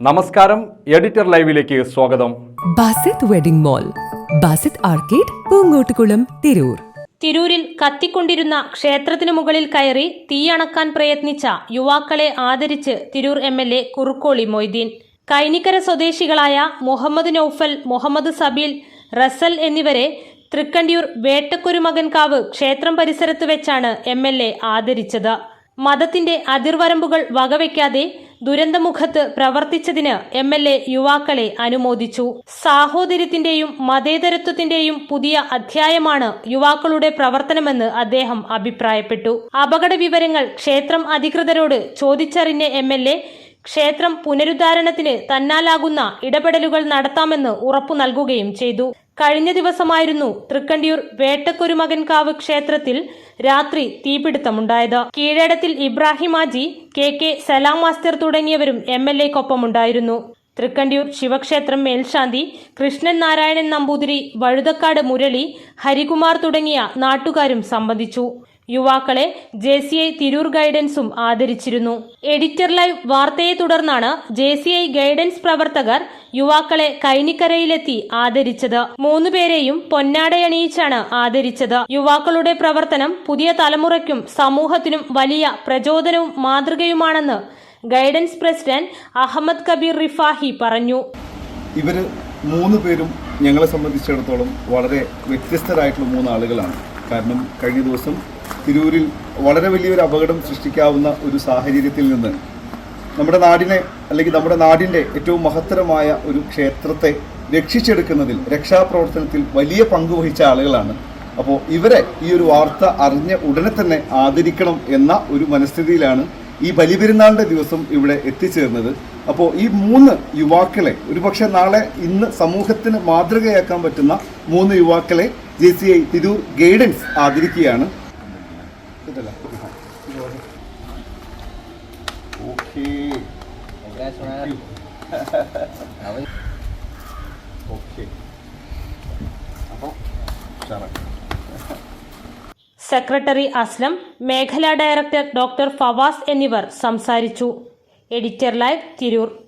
നമസ്കാരം എഡിറ്റർ ലൈവിലേക്ക് സ്വാഗതം. Basith wedding mall Basith arcade Poonkottukulam Tirur. തിരൂരിൽ കത്തിക്കൊണ്ടിരുന്ന ക്ഷേത്രത്തിനു മുകളിൽ കയറി തീയണക്കാൻ പ്രയത്നിച്ച യുവാക്കളെ ആദരിച്ച് Tirur M L A Kurukkoli Moideen. Kainikkara സ്വദേശികളായ മുഹമ്മദ് നൌഫൽ മുഹമ്മദ് സബീൽ റസൽ എന്നിവരെ തൃക്കണ്ടിയൂർ വേട്ടക്കുരുമകൻകാവ് ക്ഷേത്രം പരിസരത്ത് വെച്ചാണ് എം എൽ എ ആദരിച്ചത്. മതത്തിന്റെ അതിർവരമ്പുകൾ വകവയ്ക്കാതെ ദുരന്തമുഖത്ത് പ്രവർത്തിച്ചതിന് എം എൽ എ യുവാക്കളെ അനുമോദിച്ചു. സാഹോദര്യത്തിന്റെയും മതേതരത്വത്തിന്റെയും പുതിയ അധ്യായമാണ് യുവാക്കളുടെ പ്രവർത്തനമെന്ന് അദ്ദേഹം അഭിപ്രായപ്പെട്ടു. അപകട വിവരങ്ങൾ ക്ഷേത്രം അധികൃതരോട് ചോദിച്ചറിഞ്ഞ എം എൽ എ ക്ഷേത്രം പുനരുദ്ധാരണത്തിന് തന്നാലാകുന്ന ഇടപെടലുകൾ നടത്താമെന്ന് ഉറപ്പു നൽകുകയും ചെയ്തു. കഴിഞ്ഞ ദിവസമായിരുന്നു തൃക്കണ്ടിയൂർ വേട്ടക്കൊരുമകൻകാവ് ക്ഷേത്രത്തിൽ രാത്രി തീപിടുത്തമുണ്ടായത്. Keezhadathil Ibrahim Haji K K Salam master തുടങ്ങിയവരും എം എൽ എക്കൊപ്പമുണ്ടായിരുന്നു. തൃക്കണ്ടിയൂർ ശിവക്ഷേത്രം മേൽശാന്തി കൃഷ്ണൻ നാരായണൻ നമ്പൂതിരി വഴുതക്കാട് മുരളി ഹരികുമാർ തുടങ്ങിയ നാട്ടുകാരും സംബന്ധിച്ചു. യുവാക്കളെ ജെ സി ഐ തിരൂർ ഗൈഡൻസും ആദരിച്ചിരുന്നു. എഡിറ്റർ ലൈവ് വാർത്തയെ തുടർന്നാണ് ജെ സി ഐ ഗൈഡൻസ് പ്രവർത്തകർ യുവാക്കളെ കൈനിക്കരയിലെത്തി ആദരിച്ചത്. മൂന്നുപേരെയും പൊന്നാടയണിയിച്ചാണ് ആദരിച്ചത്. യുവാക്കളുടെ പ്രവർത്തനം പുതിയ തലമുറയ്ക്കും സമൂഹത്തിനും വലിയ പ്രചോദനവും മാതൃകയുമാണെന്ന് ഗൈഡൻസ് പ്രസിഡന്റ് അഹമ്മദ് കബീർ റിഫാഹി പറഞ്ഞു. ഇവർ മൂന്ന് പേരും ഞങ്ങളെ സംബന്ധിച്ചിടത്തോളം വളരെ വ്യത്യസ്തരായിട്ടുള്ള മൂന്ന് ആളുകളാണ് കാരണം കഴിഞ്ഞ ദിവസം തിരൂരിൽ വളരെ വലിയൊരു അപകടം സൃഷ്ടിക്കാവുന്ന ഒരു സാഹചര്യത്തിൽ നിന്ന് നമ്മുടെ നാടിനെ അല്ലെങ്കിൽ നമ്മുടെ നാടിന്റെ ഏറ്റവും മഹത്തരമായ ഒരു ക്ഷേത്രത്തെ രക്ഷിച്ചെടുക്കുന്നതിൽ രക്ഷാപ്രവർത്തനത്തിൽ വലിയ പങ്ക് വഹിച്ച ആളുകളാണ്. അപ്പോൾ ഇവരെ ഈ ഒരു വാർത്ത അറിഞ്ഞ ഉടനെ തന്നെ ആദരിക്കണം എന്ന ഒരു മനസ്ഥിതിയിലാണ് ഈ ബലിപെരുന്നാളിന്റെ ദിവസം ഇവിടെ എത്തിച്ചേർന്നത്. അപ്പോൾ ഈ മൂന്ന് യുവാക്കളെ ഒരുപക്ഷെ നാളെ ഇന്ന് സമൂഹത്തിന് മാതൃകയാക്കാൻ പറ്റുന്ന മൂന്ന് യുവാക്കളെ J C I Tirur guidance ആദരിക്കുകയാണ്. Okay. Okay. അപ്പോൾ ഉഷാറാക്കാം. സെക്രട്ടറി അസ്ലം മേഖലാ ഡയറക്ടർ ഡോക്ടർ ഫവാസ് എന്നിവർ സംസാരിച്ചു. Editor live Tirur.